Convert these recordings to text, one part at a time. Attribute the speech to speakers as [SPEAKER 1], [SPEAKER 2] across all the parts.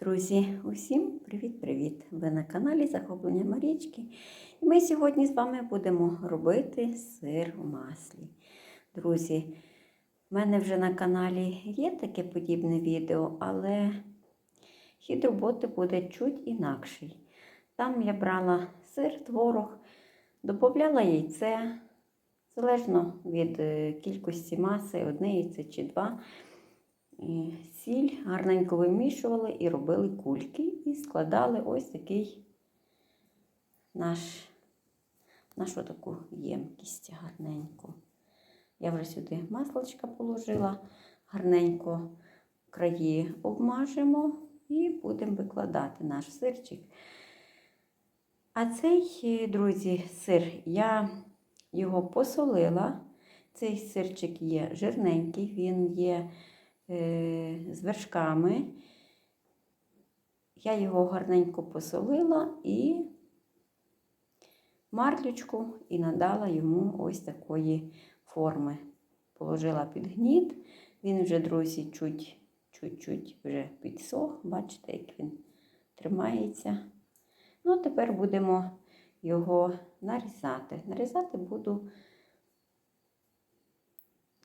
[SPEAKER 1] Друзі, усім привіт-привіт! Ви на каналі Захоплення Марічки. І ми сьогодні з вами будемо робити сир у маслі. Друзі, в мене вже на каналі є таке подібне відео, але хід роботи буде чуть інакший. Там я брала сир, творог, додавала яйце, залежно від е, кількості маси, одне яйце чи два. Сіль гарненько вимішували і робили кульки, і складали ось такий наш, нашу таку ємкість гарненьку. Я вже сюди маслочка положила, гарненько краї обмажемо і будемо викладати наш сирчик. А цей, друзі, сир, я його посолила. Цей сирчик є жирненький, він є е, з вершками. Я його гарненько посолила і марлючку і надала йому ось такої форми. Положила під гніт. Він вже, друзі, чуть, чуть-чуть вже підсох. Бачите, як він тримається. Ну, тепер будемо його нарізати. Нарізати буду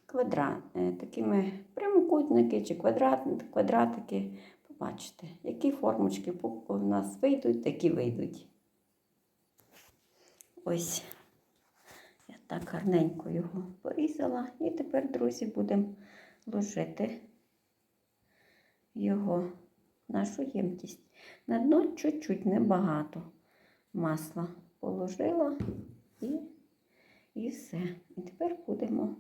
[SPEAKER 1] квадрат, е, такими прямокутники чи квадрат, квадратики. Побачите, які формочки у нас вийдуть, такі вийдуть. Ось я так гарненько його порізала. І тепер, друзі, будемо ложити його нашу ємність. На дно чуть-чуть небагато масла положила і, і все. І тепер будемо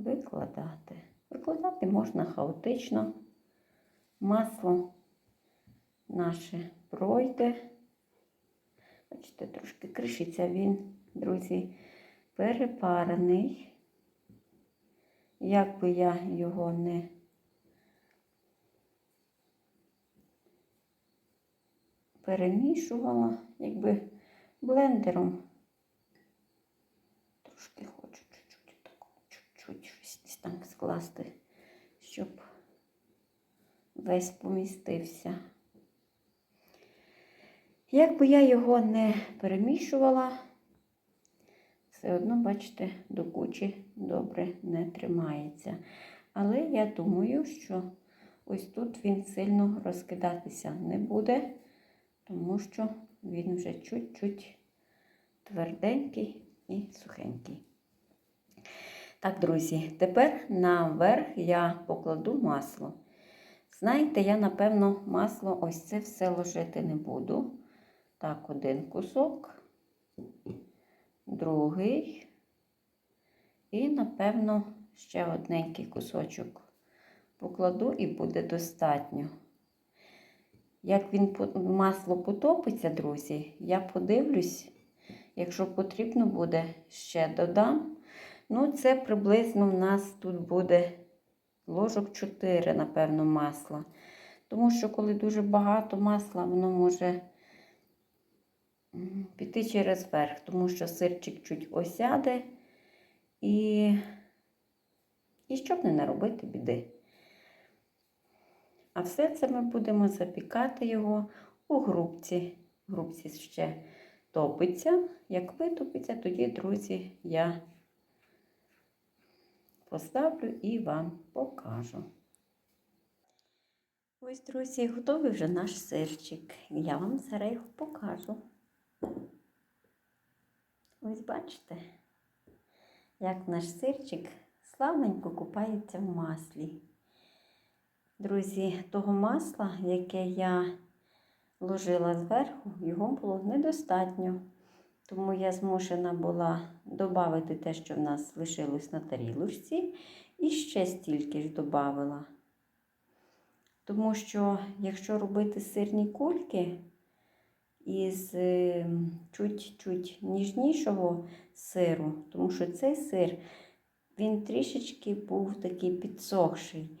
[SPEAKER 1] викладати. Викладати можна хаотично. Масло наше пройде. Бачите, трошки кришиться він, друзі, перепарений. Як би я його не перемішувала, якби блендером трошки хочу чуть-чуть такого, чуть-чуть щось десь там скласти, щоб весь помістився. Якби я його не перемішувала, все одно, бачите, до кучі добре не тримається. Але я думаю, що ось тут він сильно розкидатися не буде, тому що він вже чуть-чуть тверденький і сухенький. Так, друзі, тепер наверх я покладу масло. Знаєте, я, напевно, масло ось це все ложити не буду. Так, один кусок, другий. І, напевно, ще одненький кусочок покладу і буде достатньо. Як він масло потопиться, друзі, я подивлюсь, якщо потрібно буде, ще додам. Ну, це приблизно в нас тут буде ложок 4, напевно, масла. Тому що, коли дуже багато масла, воно може піти через верх, тому що сирчик чуть осяде і, і щоб не наробити біди. А все це ми будемо запікати його у грубці. В грубці ще топиться. Як витопиться, тоді, друзі, я поставлю і вам покажу. Ось, друзі, готовий вже наш сирчик. Я вам зараз його покажу. Ось бачите, як наш сирчик славненько купається в маслі. Друзі, того масла, яке я ложила зверху, його було недостатньо. Тому я змушена була додати те, що в нас лишилось на тарілочці, і ще стільки ж додавила. Тому що, якщо робити сирні кульки із чуть-чуть ніжнішого сиру, тому що цей сир, він трішечки був такий підсохший.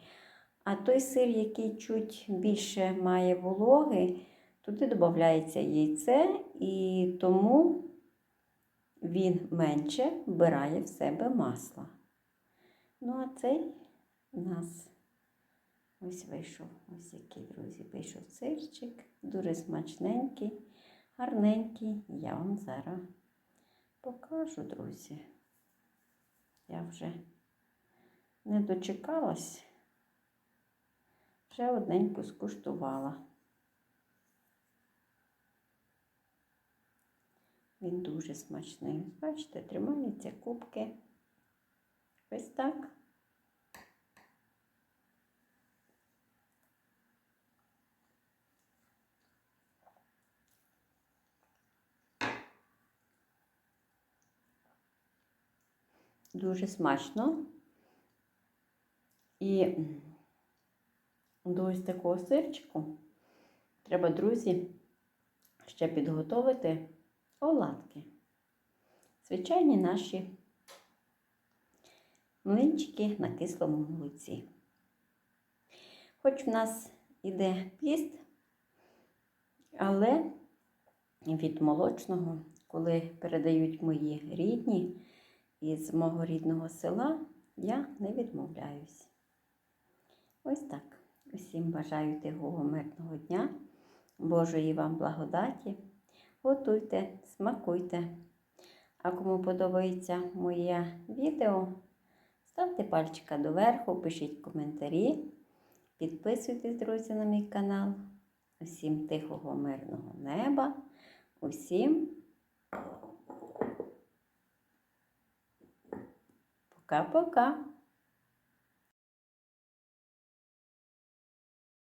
[SPEAKER 1] А той сир, який чуть більше має вологи, туди додається яйце, і тому він менше вбирає в себе масла. Ну, а цей у нас Ось вийшов, ось який, друзі, вийшов сирчик, дуже смачненький, гарненький. Я вам зараз покажу, друзі. Я вже не дочекалась, вже одненьку скуштувала. Він дуже смачний. Бачите, тримаються кубки. Ось так. Дуже смачно. І до ось такого сирчику треба, друзі, ще підготовити оладки. Звичайні наші млинчики на кислому молоці. Хоч в нас іде піст, але від молочного, коли передають мої рідні із мого рідного села, я не відмовляюсь. Ось так. Усім бажаю тихого мирного дня, Божої вам благодаті. Готуйте, смакуйте. А кому подобається моє відео, ставте пальчика доверху, пишіть коментарі, підписуйтесь, друзі, на мій канал. Усім тихого, мирного неба, усім пока-пока.